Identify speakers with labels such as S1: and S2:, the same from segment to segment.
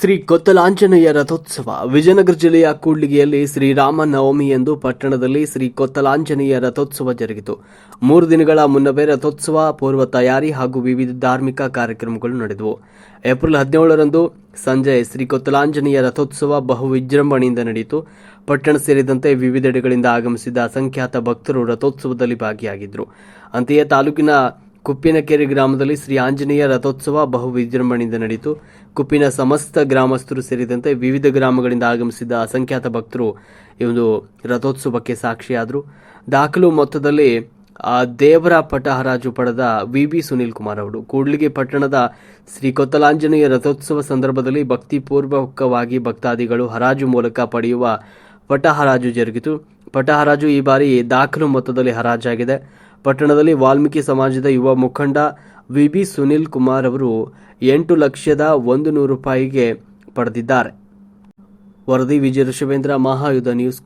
S1: ಶ್ರೀ ಕೊತ್ತಲಾಂಜನೇಯ ರಥೋತ್ಸವ ವಿಜಯನಗರ ಜಿಲ್ಲೆಯ ಕೂಡ್ಲಿಗೆಯಲ್ಲಿ ಶ್ರೀರಾಮ ನವಮಿ ಎಂದು ಪಟ್ಟಣದಲ್ಲಿ ಶ್ರೀ ಕೊತ್ತಲಾಂಜನೇಯ ರಥೋತ್ಸವ ಜರುಗಿತು. ಮೂರು ದಿನಗಳ ಮುನ್ನವೇ ರಥೋತ್ಸವ, ಪೂರ್ವ ತಯಾರಿ ಹಾಗೂ ವಿವಿಧ ಧಾರ್ಮಿಕ ಕಾರ್ಯಕ್ರಮಗಳು ನಡೆದವು. ಏಪ್ರಿಲ್ ಹದಿನೇಳರಂದು ಸಂಜೆ ಶ್ರೀ ಕೊತ್ತಲಾಂಜನೇಯ ರಥೋತ್ಸವ ಬಹು ವಿಜೃಂಭಣೆಯಿಂದ ನಡೆಯಿತು. ಪಟ್ಟಣ ಸೇರಿದಂತೆ ವಿವಿಧೆಡೆಗಳಿಂದ ಆಗಮಿಸಿದ ಅಸಂಖ್ಯಾತ ಭಕ್ತರು ರಥೋತ್ಸವದಲ್ಲಿ ಭಾಗಿಯಾಗಿದ್ದರು. ಅಂತೆಯೇ ತಾಲೂಕಿನ ಕುಪ್ಪಿನಕೆರೆ ಗ್ರಾಮದಲ್ಲಿ ಶ್ರೀ ಆಂಜನೇಯ ರಥೋತ್ಸವ ಬಹು ವಿಜೃಂಭಣೆಯಿಂದ ನಡೆಯಿತು. ಕುಪ್ಪಿನ ಸಮಸ್ತ ಗ್ರಾಮಸ್ಥರು ಸೇರಿದಂತೆ ವಿವಿಧ ಗ್ರಾಮಗಳಿಂದ ಆಗಮಿಸಿದ ಅಸಂಖ್ಯಾತ ಭಕ್ತರು ಈ ಒಂದು ರಥೋತ್ಸವಕ್ಕೆ ಸಾಕ್ಷಿಯಾದರು. ದಾಖಲು ಮೊತ್ತದಲ್ಲಿ ದೇವರ ಪಟ ಹರಾಜು ಪಡೆದ ವಿ ಬಿ ಸುನೀಲ್ ಕುಮಾರ್ ಅವರು. ಕೂಡ್ಲಿಗೆ ಪಟ್ಟಣದ ಶ್ರೀ ಕೊತ್ತಲಾಂಜನೇಯ ರಥೋತ್ಸವ ಸಂದರ್ಭದಲ್ಲಿ ಭಕ್ತಿಪೂರ್ವಕವಾಗಿ ಭಕ್ತಾದಿಗಳು ಹರಾಜು ಮೂಲಕ ಪಡೆಯುವ ಪಟ ಹರಾಜು ಜರುಗಿತು. ಪಟ ಹರಾಜು ಈ ಬಾರಿ ದಾಖಲು ಮೊತ್ತದಲ್ಲಿ ಹರಾಜಾಗಿದೆ. ಪಟ್ಟಣದಲ್ಲಿ ವಾಲ್ಮೀಕಿ ಸಮಾಜದ ಯುವ ಮುಖಂಡ ವಿಬಿ ಸುನಿಲ್ ಕುಮಾರ್ ಅವರು ಎಂಟು ಲಕ್ಷದ ಒಂದು ನೂರು ರೂಪಾಯಿಗೆ ಪಡೆದಿದ್ದಾರೆ. ವರದಿ ವಿಜಯ ಋಷಭೇಂದ್ರ ಮಹಾಯುಧ ನ್ಯೂಸ್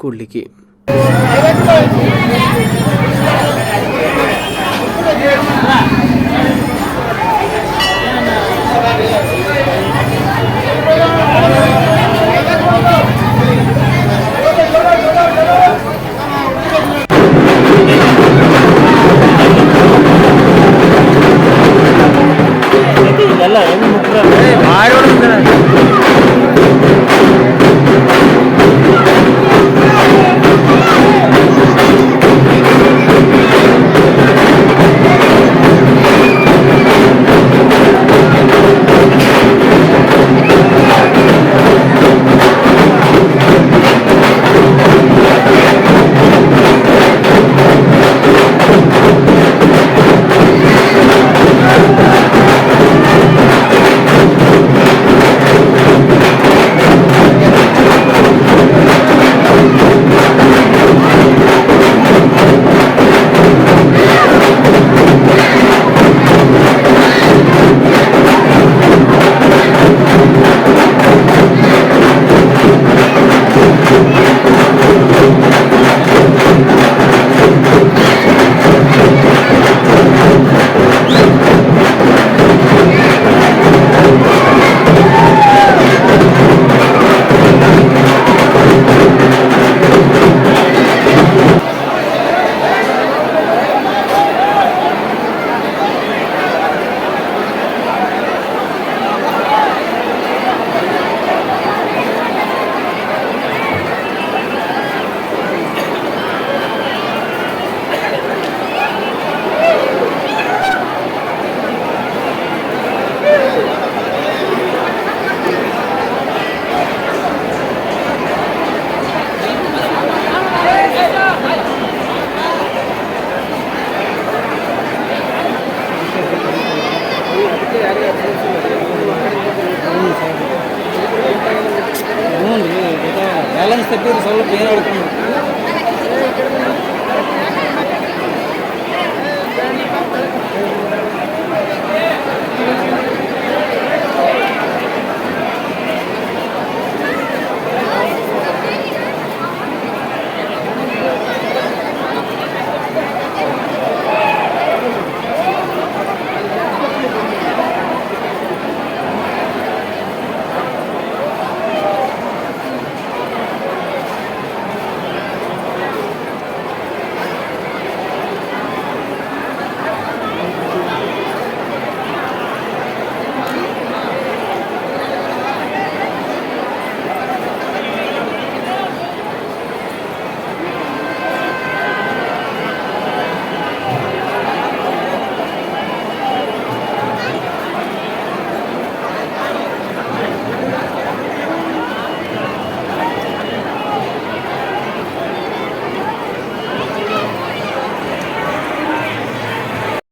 S1: ಕೂಡ್ಲಿಗಿ
S2: ബാലൻസ് തെറ്റി ഒരു സ്വന്തം പേരെടുക്കണം